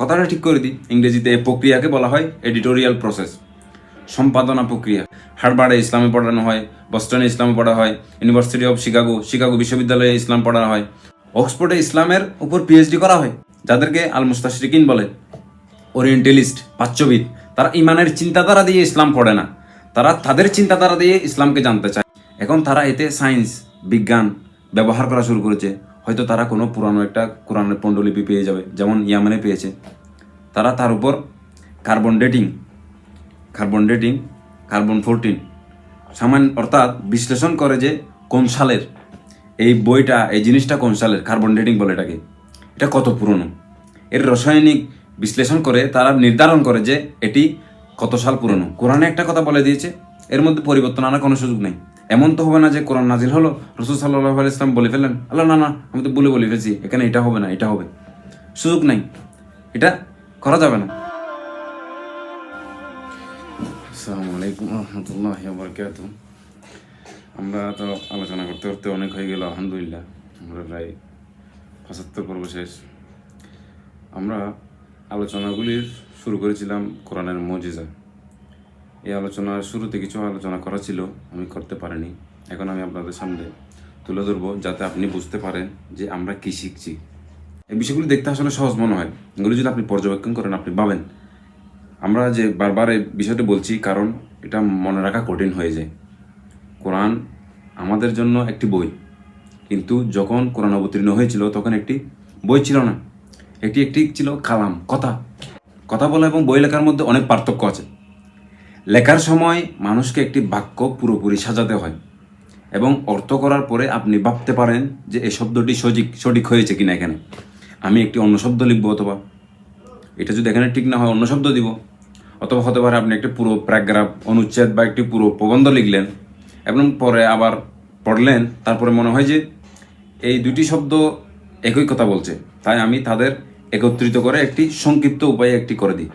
কথাটা ঠিক করে দিই। ইংরেজিতে এই প্রক্রিয়াকে বলা হয় এডিটোরিয়াল প্রসেস সম্পাদনা প্রক্রিয়া। হার্বার্ডে ইসলামে পড়ানো হয়, বস্টনে ইসলামে পড়া হয়, ইউনিভার্সিটি অফ শিকাগো শিকাগো বিশ্ববিদ্যালয়ে ইসলাম পড়ানো হয়। অক্সফোর্ডে ইসলামের উপর পিএইচডি করা হয়, যাদেরকে আল মুস্তাশরিকিন বলে। ওরিয়েন্টালিস্ট প্রাচ্যবিদ তারা ইমানের চিন্তাধারা দিয়ে ইসলাম পড়ে না। তারা তাদের চিন্তাধারা দিয়ে ইসলামকে জানতে চায়। এখন তারা এতে সায়েন্স বিজ্ঞান ব্যবহার করা শুরু করেছে। হয়তো তারা কোনো পুরানো একটা কোরআনের পণ্ডলিপি পেয়ে যাবে, যেমন ইয়ামানে পেয়েছে। তারা তার উপর carbon dating carbon dating, carbon fourteen সামান্য অর্থাৎ বিশ্লেষণ করে যে কোন সালের এই বইটা, এই জিনিসটা কোন সালের, কার্বন ডেটিং বলে এটাকে। এটা কত পুরনো? এর রাসায়নিক বিশ্লেষণ করে তারা নির্ধারণ করে যে এটি কত সাল পুরনো। কোরআনে একটা কথা বলে দিয়েছে, এর মধ্যে পরিবর্তন আনার কোনো সুযোগ নেই। এমন তো হবে না যে কোরআন নাজিল হলো, রসুল সাল্লাহ ইসলাম বলে ফেললেন, আল্লাহ, না না, আমি তো বলে বলে ফেলছি, এখানে এটা হবে না, এটা হবে। সুযোগ নাই। এটা করা যাবে না। আমরা তো আলোচনা করতে করতে অনেক হয়ে গেল, আলহামদুলিল্লাহ। আমরা প্রায় পঁচাত্তর পর্ব শেষ। আমরা আলোচনাগুলির শুরু করেছিলাম কোরআনের মজিজা। এই আলোচনার শুরুতে কিছু আলোচনা করা ছিল, আমি করতে পারিনি। এখন আমি আপনাদের সামনে তুলে ধরবো যাতে আপনি বুঝতে পারেন যে আমরা কী শিখছি। এই বিষয়গুলি দেখতে আসলে সহজ মনে হয়। এগুলো যদি আপনি পর্যবেক্ষণ করেন, আপনি পাবেন। আমরা যে বারবার এই বিষয়টি বলছি, কারণ এটা মনে রাখা কঠিন হয়ে যায়। কোরআন আমাদের জন্য একটি বই। কিন্তু যখন কোরআন অবতীর্ণ হয়েছিল, তখন একটি বই ছিল না। এটি একটি ছিল কালাম, কথা। কথা বলা এবং বই লেখার মধ্যে অনেক পার্থক্য আছে। লেখার সময় মানুষকে একটি বাক্য পুরোপুরি সাজাতে হয় এবং অর্থ করার পরে আপনি ভাবতে পারেন যে এই শব্দটি সঠিক সঠিক হয়েছে কিনা এখানে। আমি একটি অন্য শব্দ লিখব অথবা এটা যদি এখানে ঠিক না হয় অন্য শব্দ দিব। অথবা হতে পারে আপনি একটি পুরো প্যারাগ্রাফ, অনুচ্ছেদ বা একটি পুরো প্রবন্ধ লিখলেন এবং পরে আবার পড়লেন, তারপরে মনে হয় যে এই দুটি শব্দ একই কথা বলছে। তাই আমি তাদের একত্রিত করে একটি সংক্ষিপ্ত উপায়ে একটি করে দিই।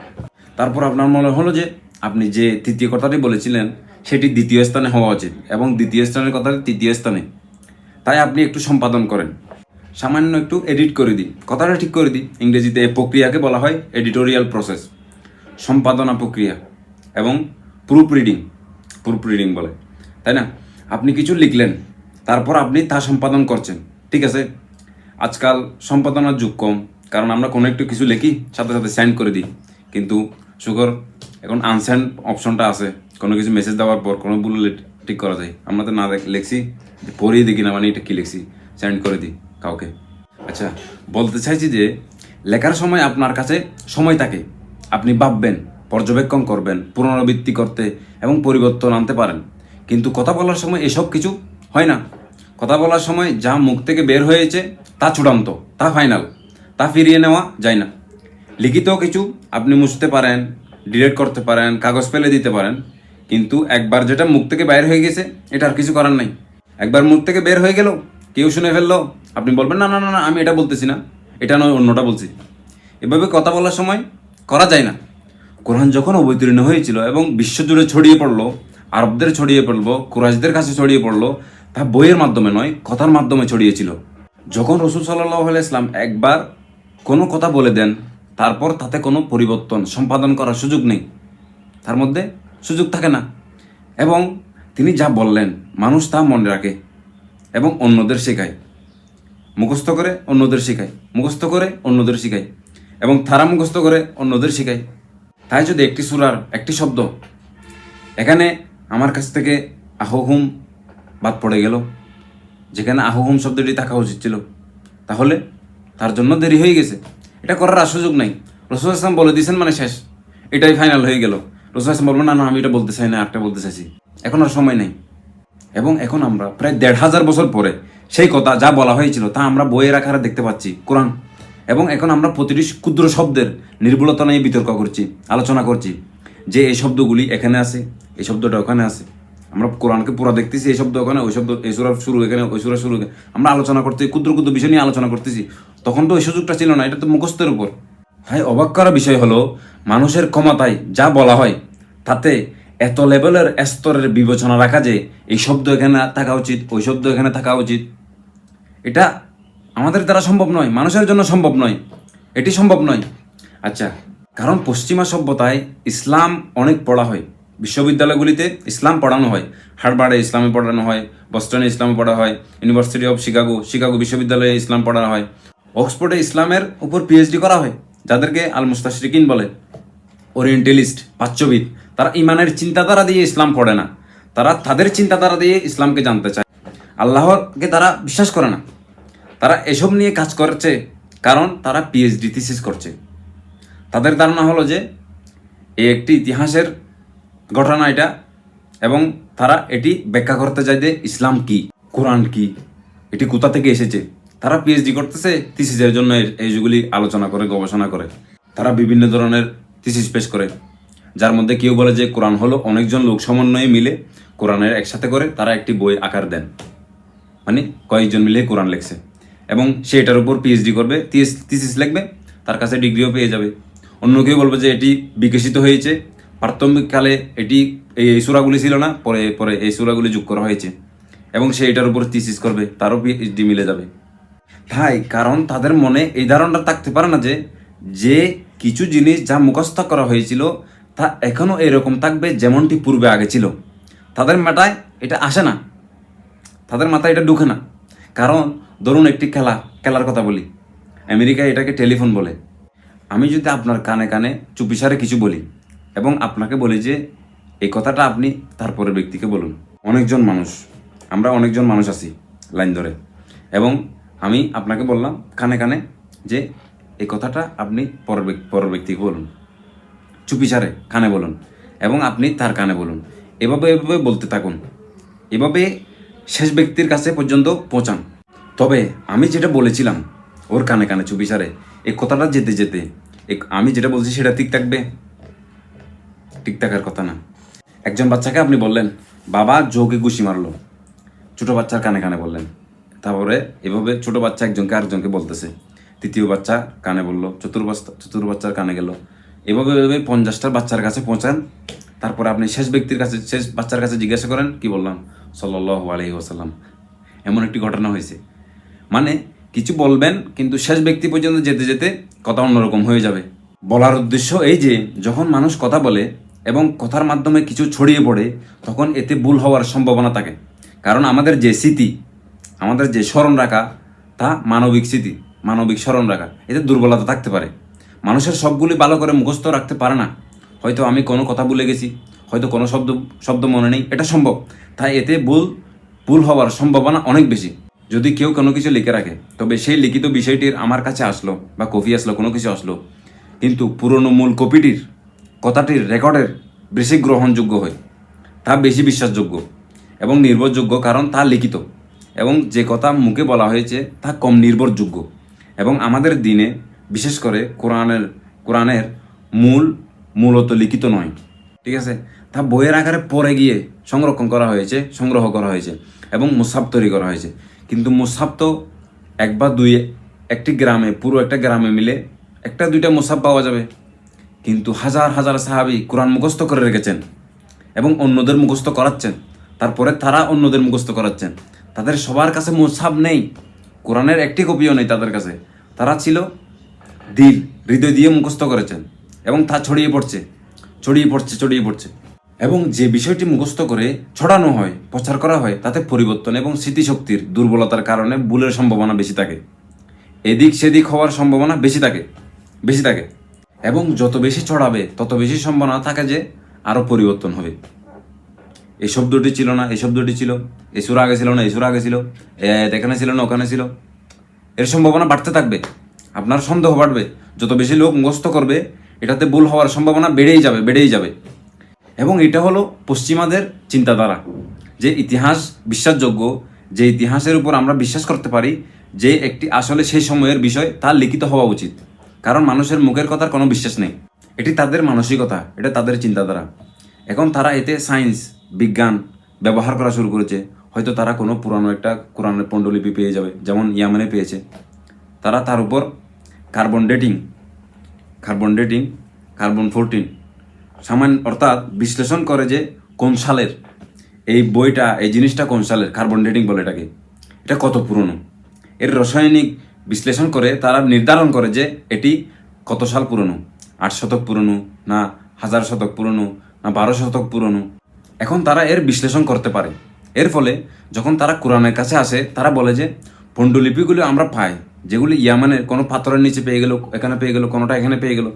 তারপর আপনার মনে হলো যে আপনি যে তৃতীয় কথাটি বলেছিলেন, সেটি দ্বিতীয় স্থানে হওয়া উচিত এবং দ্বিতীয় স্থানের কথাটি তৃতীয় স্থানে। তাই আপনি একটু সম্পাদন করেন। সামান্য একটু এডিট করে দিই কথাটা ঠিক করে দিই ইংরেজিতে এই প্রক্রিয়াকে বলা হয় এডিটোরিয়াল প্রসেস সম্পাদনা প্রক্রিয়া এবং প্রুফ রিডিং প্রুফ রিডিং বলে। তাই না? আপনি কিছু লিখলেন, তারপর আপনি তা সম্পাদন করছেন। ঠিক আছে? আজকাল সম্পাদনার যুগ কম, কারণ আমরা কোনো একটু কিছু লিখি, সাথে সাথে সেন্ড করে দিই। কিন্তু সুগর এখন আনসেন্ড অপশনটা আছে। কোনো কিছু মেসেজ দেওয়ার পর কোনো ভুল ঠিক করা যায়। আমরা তো না দেখ লিখছি, পড়িয়ে দেখি না মানে এটা কী লিখছি সেন্ড করে দিই কাউকে। আচ্ছা বলতে চাইছি যে, লেখার সময় আপনার কাছে সময় থাকে। আপনি ভাববেন, পর্যবেক্ষণ করবেন, পুনরাবৃত্তি করতে এবং পরিবর্তন আনতে পারেন। কিন্তু কথা বলার সময় এসব কিছু হয় না। কথা বলার সময় যা মুখ থেকে বের হয়েছে, তা চূড়ান্ত, তা ফাইনাল তা ফিরিয়ে নেওয়া যায় না। লিখিত কিছু আপনি মুছতে পারেন ডিলেট করতে পারেন, কাগজ ফেলে দিতে পারেন, কিন্তু একবার যেটা মুখ থেকে বাইর হয়ে গেছে, এটা আর কিছু করার নাই। একবার মুখ থেকে বের হয়ে গেল, কেউ শুনে ফেলল, আপনি বলবেন, না না না না, আমি এটা বলতেছি না, এটা নয়, অন্যটা বলছি। এভাবে কথা বলার সময় করা যায় না। কোরআন যখন অবতীর্ণ হয়েছিল এবং বিশ্বজুড়ে ছড়িয়ে পড়ল, আরবদের ছড়িয়ে পড়ল, কুরাইশদের কাছে ছড়িয়ে পড়ল, তা বইয়ের মাধ্যমে নয়, কথার মাধ্যমে ছড়িয়েছিল যখন রসুল সাল্লাহ ইসলাম একবার কোনো কথা বলে দেন তারপর তাতে কোনো পরিবর্তন সম্পাদন করার সুযোগ নেই। তার মধ্যে সুযোগ থাকে না। এবং তিনি যা বললেন, মানুষ তা মনে রাখে এবং অন্যদের শেখায়। মুখস্থ করে অন্যদের শেখায়, মুখস্থ করে অন্যদের শেখায় এবং তারা মুখস্থ করে অন্যদের শেখায়। তাই যদি একটি সুরার একটি শব্দ, এখানে আমার কাছ থেকে আহহুম বাদ পড়ে গেল, যেখানে আহহুম শব্দটি থাকা উচিত ছিল, তাহলে তার জন্য দেরি হয়ে গেছে। এটা করার আর সুযোগ নাই। রসুল আসলাম বলে দিয়েছেন মানে শেষ। এটাই ফাইনাল হয়ে গেল। রসুল আসলাম বলবেন, না না, আমি এটা বলতে চাই না একটা বলতে চাইছি। এখন আর সময় নেই। এবং এখন আমরা প্রায় দেড় হাজার বছর পরে সেই কথা যা বলা হয়েছিল, তা আমরা বইয়ের আকারে দেখতে পাচ্ছি, কোরআন। এবং এখন আমরা প্রতিটি ক্ষুদ্র শব্দের নির্ভুলতা নিয়ে বিতর্ক করছি, আলোচনা করছি যে এই শব্দগুলি এখানে আছে, এই শব্দটা ওখানে আছে। আমরা কোরআনকে পুরো দেখতেছি, এই শব্দ ওখানে, ওই শব্দ, এই সুরা শুরু এখানে, ওই সুরা শুরু। আমরা আলোচনা করতেছি, ক্ষুদ্র ক্ষুদ্র বিষয় নিয়ে আলোচনা করতেছি। তখন তো ওই সুযোগটা ছিল না, এটা তো মুখস্থের উপর। তাই অবাক করা বিষয় হলো, মানুষের ক্ষমতায় যা বলা হয়, তাতে এত লেভেলের স্তরের বিবেচনা রাখা যে এই শব্দ এখানে থাকা উচিত, ওই শব্দ এখানে থাকা উচিত। এটা আমাদের দ্বারা সম্ভব নয়, মানুষের জন্য সম্ভব নয়, এটি সম্ভব নয়। আচ্ছা কারণ পশ্চিমা সভ্যতায় ইসলাম অনেক পড়া হয়। বিশ্ববিদ্যালয়গুলিতে ইসলাম পড়ানো হয়। হার্বার্ডে ইসলামে পড়ানো হয়, বস্টনে ইসলামে পড়া হয়, ইউনিভার্সিটি অফ শিকাগো শিকাগো বিশ্ববিদ্যালয়ে ইসলাম পড়ানো হয়। অক্সফোর্ডে ইসলামের উপর পিএইচডি করা হয়, যাদেরকে আল মুস্তাশরিকিন বলে। ওরিয়েন্টালিস্ট প্রাচ্যবিদ তারা ইমানের চিন্তাধারা দিয়ে ইসলাম পড়ে না। তারা তাদের চিন্তাধারা দিয়ে ইসলামকে জানতে চায়। আল্লাহকে তারা বিশ্বাস করে না। তারা এসব নিয়ে কাজ করছে কারণ তারা পিএইচডি থিসিস করছে। তাদের ধারণা হলো যে এই একটি ইতিহাসের ঘটনা এটা। এবং তারা এটি ব্যাখ্যা করতে চায় যে ইসলাম কি, কোরআন কি, এটি কোথা থেকে এসেছে? তারা পিএইচডি করতেছে থিসিসের জন্য এই- এইগুলি আলোচনা করে, গবেষণা করে। তারা বিভিন্ন ধরনের থিসিস পেশ করে। যার মধ্যে কেউ বলে যে কোরআন হলো অনেকজন লোক সমন্বয়ে মিলে কোরআনের একসাথে করে তারা একটি বই আকার দেন। মানে কয়েকজন মিলে কোরআন লেখছে। এবং সে এটার উপর পিএইচডি করবে থিসিস লিখবে, তার কাছে ডিগ্রিও পেয়ে যাবে। অন্য কেউ বলবে যে এটি বিকশিত হয়েছে প্রাথমিককালে এটি এই এই সুরাগুলি ছিল না, পরে পরে এই সুরাগুলি যোগ করা হয়েছে। এবং সে এটার উপর থিসিস করবে, তারও পিএইচডি মিলে যাবে। তাই কারণ তাদের মনে এই ধারণাটা থাকতে পারে না যে যে কিছু জিনিস যা মুখস্থ করা হয়েছিল, তা এখনও এরকম থাকবে যেমনটি পূর্বে আগে ছিল। তাদের মাথায় এটা আসে না। তাদের মাথায় এটা ঢুকে না। কারণ, ধরুন একটি খেলা, খেলার কথা বলি। আমেরিকায় এটাকে টেলিফোন বলে। আমি যদি আপনার কানে কানে চুপিসারে কিছু বলি। এবং আপনাকে বলি যে, এই কথাটা আপনি তারপরের ব্যক্তিকে বলুন। অনেকজন মানুষ, আমরা অনেকজন মানুষ আছি লাইন ধরে। এবং আমি আপনাকে বললাম কানে কানে যে, এই কথাটা আপনি ব্যক- পরের ব্যক্তিকে বলুন। চুপি চুপিসারে কানে বলুন। এবং আপনি তার কানে বলুন। এভাবে এভাবে বলতে থাকুন। এভাবে শেষ ব্যক্তির কাছে পর্যন্ত পৌঁছান। তবে আমি যেটা বলেছিলাম, ওর কানে কানে চুপি চুপিসারে এই কথাটা যেতে যেতে আমি যেটা বলছি সেটা ঠিক থাকবে। ঠিক থাকার কথা না। একজন বাচ্চাকে আপনি বললেন, বাবা যোগে ঘুষি মারলো। ছোট বাচ্চার কানে কানে বললেন। তারপরে এভাবে ছোট বাচ্চা একজনকে আরেকজনকে বলতেছে। তৃতীয় বাচ্চা কানে বলল চতুর্থ চতুর্থ বাচ্চার কানে গেল। এভাবে এভাবে পঞ্চাশটার বাচ্চার কাছে পৌঁছান। তারপরে আপনি শেষ ব্যক্তির কাছে, শেষ বাচ্চার কাছে জিজ্ঞাসা করেন, কি বললাম? সাল্লাহ আলহি ওসাল্লাম এমন একটি ঘটনা হয়েছে। মানে কিছু বলবেন, কিন্তু শেষ ব্যক্তি পর্যন্ত যেতে যেতে কথা অন্যরকম হয়ে যাবে। বলার উদ্দেশ্য এই যে, যখন মানুষ কথা বলে এবং কথার মাধ্যমে কিছু ছড়িয়ে পড়ে, তখন এতে ভুল হওয়ার সম্ভাবনা থাকে। কারণ আমাদের যে স্মৃতি, আমাদের যে স্মরণ রাখা, তা মানবিক স্মৃতি, মানবিক স্মরণ রাখা। এতে দুর্বলতা থাকতে পারে। মানুষের সবগুলি ভালো করে মুখস্থ রাখতে পারে না। হয়তো আমি কোনো কথা ভুলে গেছি, হয়তো কোনো শব্দ শব্দ মনে নেই, এটা সম্ভব। তাই এতে ভুল ভুল হওয়ার সম্ভাবনা অনেক বেশি। যদি কেউ কোনো কিছু লিখে রাখে, তবে সেই লিখিত বিষয়টির আমার কাছে আসলো বা কপি আসলো, কোনো কিছু আসলো। কিন্তু পুরনো মূল কপিটির কথাটির রেকর্ডের বেশি গ্রহণযোগ্য হয়, তা বেশি বিশ্বাসযোগ্য এবং নির্ভরযোগ্য কারণ তা লিখিত এবং যে কথা মুখে বলা হয়েছে তা কম নির্ভরযোগ্য এবং আমাদের দিনে, বিশেষ করে কোরআনের কোরআনের মূল, মূলত লিখিত নয়, ঠিক আছে? তা বইয়ের আকারে পরে গিয়ে সংরক্ষণ করা হয়েছে, সংগ্রহ করা হয়েছে এবং মুসাব তৈরি করা হয়েছে। কিন্তু মুসাব তো এক বা দুই, একটি গ্রামে, পুরো একটা গ্রামে মিলে একটা দুইটা মুসাব পাওয়া যাবে। কিন্তু হাজার হাজার সাহাবি কোরআন মুখস্থ করে রেখেছেন এবং অন্যদের মুখস্থ করাচ্ছেন। তারপরে তারা অন্যদের মুখস্থ করাচ্ছেন। তাদের সবার কাছে মুসাব নেই। কোরআনের একটি কপিও নেই তাদের কাছে। তারা ছিল দিল, হৃদয় দিয়ে মুখস্থ করেছেন এবং তা ছড়িয়ে পড়ছে ছড়িয়ে পড়ছে ছড়িয়ে পড়ছে। এবং যে বিষয়টি মুখস্থ করে ছড়ানো হয়, প্রচার করা হয়, তাতে পরিবর্তন এবং স্মৃতিশক্তির দুর্বলতার কারণে ভুলের সম্ভাবনা বেশি থাকে। এদিক সেদিক হওয়ার সম্ভাবনা বেশি থাকে বেশি থাকে। এবং যত বেশি ছড়াবে তত বেশি সম্ভাবনা থাকে যে আরও পরিবর্তন হবে। এই শব্দটি ছিল না, এই শব্দটি ছিল, এই সুর আগে ছিল না, এই সুর আগে ছিল এখানে ছিল না, ওখানে ছিল। এর সম্ভাবনা বাড়তে থাকবে, আপনার সন্দেহ বাড়বে। যত বেশি লোক মুখস্থ করবে, এটাতে ভুল হওয়ার সম্ভাবনা বেড়েই যাবে বেড়েই যাবে। এবং এটা হলো পশ্চিমাদের চিন্তাধারা, যে ইতিহাস বিশ্বাসযোগ্য, যে ইতিহাসের উপর আমরা বিশ্বাস করতে পারি, যে একটি আসলে সেই সময়ের বিষয় তা লিখিত হওয়া উচিত। কারণ মানুষের মুখের কথার কোনো বিশ্বাস নেই। এটি তাদের মানসিকতা, এটা তাদের চিন্তাধারা। এখন তারা এতে সায়েন্স, বিজ্ঞান ব্যবহার করা শুরু করেছে। হয়তো তারা কোনো পুরানো একটা কোরআনের পণ্ডলিপি পেয়ে যাবে, যেমন ইয়ামানে পেয়েছে। তারা তার উপর carbon dating carbon dating, carbon fourteen সামান্য অর্থাৎ বিশ্লেষণ করে যে কোন সালের এই বইটা, এই জিনিসটা কোন সালের, কার্বন ডেটিং বলে এটাকে। এটা কত পুরনো? এর রাসায়নিক বিশ্লেষণ করে, তারা নির্ধারণ করে যে এটি কত সাল পুরনো? আট শতক পুরনো না হাজার শতক পুরনো না বারো শতক পুরনো? এখন তারা এর বিশ্লেষণ করতে পারে। এর ফলে যখন তারা কোরআনের কাছে আসে, তারা বলে যে, পণ্ডুলিপিগুলো আমরা পাই, যেগুলি ইয়ামানের কোনো পাথরের নিচে পেয়ে গেল, এখানে পেয়ে গেল, কোনোটা এখানে পেয়ে গেল,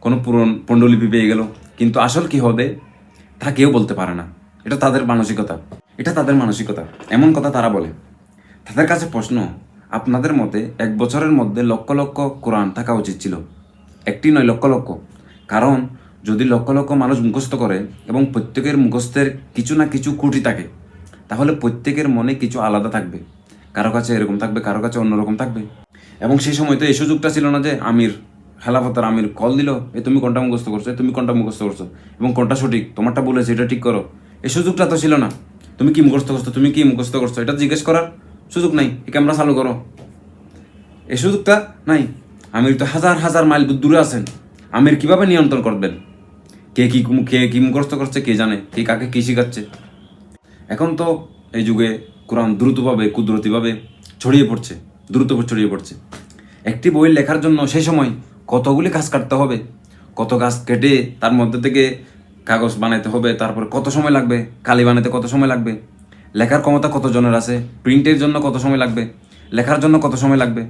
কোনো পুরন পণ্ডুলিপি পেয়ে গেল। কিন্তু আসল কি হবে, তা কেউ বলতে পারে না। এটা তাদের মানসিকতা। এটা তাদের মানসিকতা। এমন কথা তারা বলে। তাদের কাছে প্রশ্ন আপনাদের মতে এক বছরের মধ্যে লক্ষ লক্ষ কোরআন থাকা উচিত ছিল। একটি নয় লক্ষ লক্ষ। কারণ, যদি লক্ষ লক্ষ মানুষ মুখস্থ করে এবং প্রত্যেকের মুখস্থের কিছু না কিছু কুটি থাকে, তাহলে প্রত্যেকের মনে কিছু আলাদা থাকবে। কারও কাছে এরকম থাকবে, কারও কাছে অন্যরকম থাকবে। এবং সেই সময় তো এই সুযোগটা ছিল না যে আমির, খেলাফতার আমির কল দিল, এ তুমি কোনটা মুখস্থ করছ? তুমি কোনটা মুখস্থ করছ? এবং কোনটা সঠিক? তোমারটা বলেছে, এটা ঠিক করো। এই সুযোগটা তো ছিল না। তুমি কি মুখস্থ করছ? তুমি কি মুখস্থ করছ? এটা জিজ্ঞেস করার সুযোগ নাই, এই ক্যামেরা চালু করো। এই সুযোগটা নাই। আমির তো হাজার হাজার মাইল দূরে আছেন। আমির কীভাবে নিয়ন্ত্রণ করবেন কে কি কে কি মুখস্থ করছে কে জানে? কে কাকে কি শিখাচ্ছে এখন তো এই যুগে কোরআন দ্রুতভাবে, কুদরতিভাবে ছড়িয়ে পড়ছে, দ্রুত ছড়িয়ে পড়ছে। একটি বই লেখার জন্য সেই সময় কতগুলি গাছ কাটতে হবে? কত গাছ কেটে তার মধ্যে থেকে কাগজ বানাইতে হবে? তারপর কত সময় লাগবে? কালি বানাইতে কত সময় লাগবে? লেখার ক্ষমতা কতজনের আছে? প্রিন্টের জন্য কত সময় লাগবে? লেখার জন্য কত সময় লাগবে?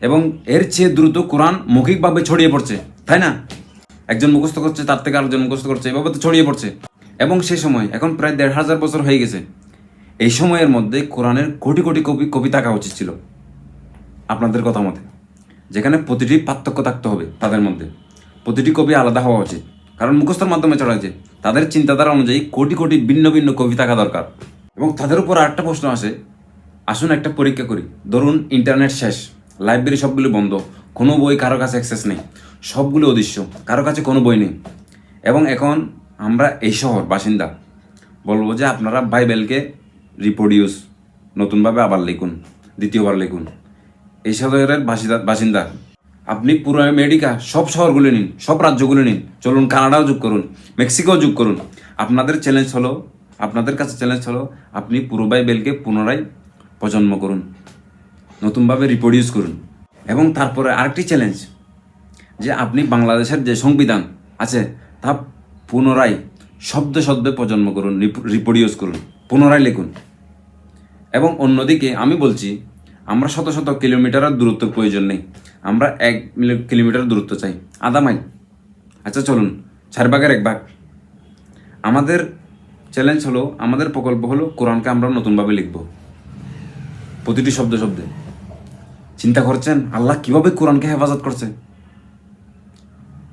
এবং এর চেয়ে দ্রুত কোরআন মৌখিকভাবে ছড়িয়ে পড়ছে, তাই না? একজন মুখস্থ করছে, তার থেকে আরেকজন মুখস্থ করছে, এভাবে তো ছড়িয়ে পড়ছে। এবং সেই সময়, এখন প্রায় দেড় হাজার বছর হয়ে গেছে। এই সময়ের মধ্যে কোরআনের কোটি কোটি কপি কপি থাকা উচিত ছিল। আপনাদের কথা মতে। যেখানে প্রতিটি পার্থক্য থাকতে হবে তাদের মধ্যে। প্রতিটি কবি আলাদা হওয়া উচিত। কারণ মুখস্থর মাধ্যমে চড়াইছে তাদের চিন্তাধারা অনুযায়ী কোটি কোটি ভিন্ন ভিন্ন কবি থাকা দরকার। এবং তাদের উপর আরেকটা প্রশ্ন আসে। আসুন একটা পরীক্ষা করি। ধরুন ইন্টারনেট শেষ লাইব্রেরি সবগুলো বন্ধ, কোনো বই কারও কাছে অ্যাক্সেস নেই, সবগুলো অদৃশ্য, কারও কাছে কোনো বই নেই। এবং এখন আমরা এই শহর, বাসিন্দা, বলব যে আপনারা বাইবেলকে রিপ্রডিউস নতুনভাবে আবার লিখুন, দ্বিতীয়বার লিখুন। এই শহরের বাসিন্দা বাসিন্দা, আপনি পুরো আমেরিকা, সব শহরগুলো নিন, সব রাজ্যগুলো নিন। চলুন কানাডাও যোগ করুন, মেক্সিকোও যোগ করুন। আপনাদের চ্যালেঞ্জ হলো আপনাদের কাছে চ্যালেঞ্জ হলো, আপনি পুরো বাইবেলকে পুনরায় প্রজন্ম করুন, নতুনভাবে রিপ্রডিউস করুন। এবং তারপরে আরেকটি চ্যালেঞ্জ যে আপনি বাংলাদেশের যে সংবিধান আছে, তা পুনরায় শব্দ শব্দে প্রজন্ম করুন রিপ্রডিউস করুন, পুনরায় লিখুন। এবং অন্যদিকে আমি বলছি, আমরা শত শত কিলোমিটারের দূরত্বের প্রয়োজন নেই, আমরা এক কিলোমিটার দূরত্ব চাই, আধা মাইল। আচ্ছা চলুন, চার ভাগের এক ভাগ। আমাদের চ্যালেঞ্জ হলো, আমাদের প্রকল্প হলো কোরআনকে আমরা নতুনভাবে লিখব। প্রতিটি শব্দ শব্দে। চিন্তা করছেন, আল্লাহ কীভাবে কোরআনকে হেফাজত করছে?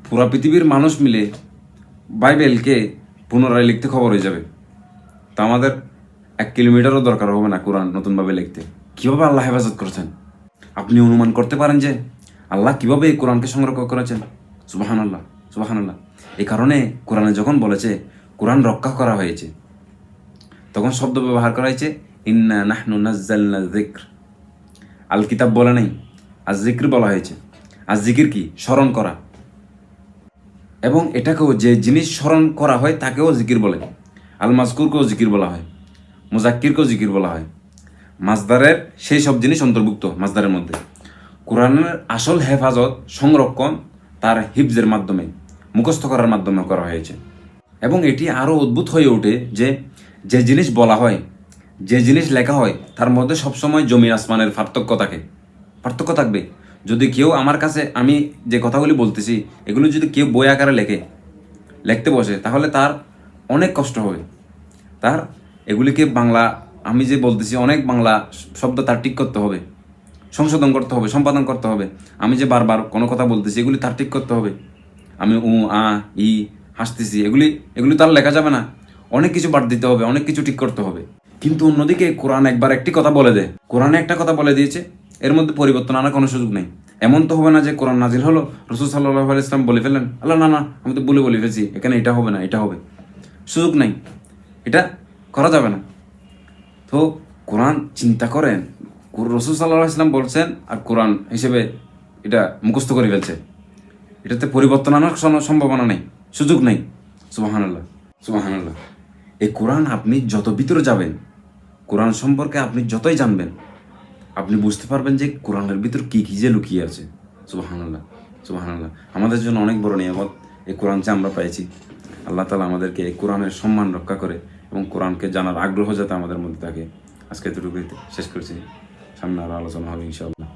পুরা পৃথিবীর মানুষ মিলে বাইবেলকে পুনরায় লিখতে খবর হয়ে যাবে। তা আমাদের এক কিলোমিটারও দরকার হবে না কোরআন নতুনভাবে লিখতে। কীভাবে আল্লাহ হেফাজত করেছেন? আপনি অনুমান করতে পারেন যে আল্লাহ কীভাবে এই কোরআনকে সংরক্ষণ করেছেন? সুবাহান আল্লাহ সুবাহান আল্লাহ এই কারণে কোরআনে যখন বলেছে কোরআন রক্ষা করা হয়েছে। তখন শব্দ ব্যবহার করা হয়েছে, ইন্না নাহনু নাজ্জালনা যিকর। আল কিতাব বলে নেই, আজ জিক্র বলা হয়েছে। আজ জিকির কি? স্মরণ করা। এবং এটাকেও যে জিনিস স্মরণ করা হয়, তাকেও জিকির বলে। আল মাজকুরকেও জিকির বলা হয়, মুজাক্কিরকেও জিকির বলা হয়। মাজদারের সেই সব জিনিস অন্তর্ভুক্ত মাজদারের মধ্যে। কোরআনের আসল হেফাজত, সংরক্ষণ তার হিফজের মাধ্যমে, মুখস্থ করার মাধ্যমে করা হয়েছে। এবং এটি আরও অদ্ভুত হয়ে ওঠে যে যে জিনিস বলা হয়, যে জিনিস লেখা হয়, তার মধ্যে সবসময় জমিন আসমানের পার্থক্য থাকে। পার্থক্য থাকবে। যদি কেউ আমার কাছে, আমি যে কথাগুলি বলতেছি, এগুলো যদি কেউ বই আকারে লেখে, লিখতে বসে, তাহলে তার অনেক কষ্ট হবে। তার, এগুলিকে বাংলা, আমি যে বলতেছি, অনেক বাংলা শব্দ তার ঠিক করতে হবে। সংশোধন করতে হবে, সম্পাদন করতে হবে। আমি যে বারবার কোনো কথা বলতেছি, এগুলি তার ঠিক করতে হবে। আমি উ, আ, ই হাসতেছি। এগুলি এগুলি তার লেখা যাবে না। অনেক কিছু বাদ দিতে হবে, অনেক কিছু ঠিক করতে হবে। কিন্তু অন্যদিকে কোরআন একবার একটি কথা বলে দেয়। কোরআনে একটা কথা বলে দিয়েছে, এর মধ্যে পরিবর্তন আনার কোনো সুযোগ নেই। এমন তো হবে না যে কোরআন নাজিল হলো, রসুল সাল্লাহ ইসলাম বলে ফেললেন, আল্লাহ, না না, আমি তো বলে বলে ফেলছি, এখানে এটা হবে না, এটা হবে। সুযোগ নেই। এটা করা যাবে না। তো কোরআন চিন্তা করেন রসুল সাল্লাহ ইসলাম বলছেন, আর কোরআন হিসেবে এটা মুখস্থ করে ফেলছে। এটাতে পরিবর্তন আনার সম্ভাবনা নেই। সুযোগ নেই। সুবাহান আল্লাহ সুবাহান আল্লাহ এই কোরআন আপনি যত ভিতরে যাবেন, কোরআন সম্পর্কে আপনি যতই জানবেন, আপনি বুঝতে পারবেন যে কোরআনের ভিতর কি, কী যে লুকিয়ে আছে। সুবাহান আল্লাহ সুবহানাল্লাহ। আমাদের জন্য অনেক বড় নিয়ামত এই কোরআন যে আমরা পেয়েছি আল্লাহ তালা আমাদেরকে এই কোরআনের সম্মান রক্ষা করে এবং কোরআনকে জানার আগ্রহ যাতে আমাদের মধ্যে থাকে। আজকে এতটুকুই শেষ করছি। সামনে আরও আলোচনা হবে ইনশাআল্লাহ।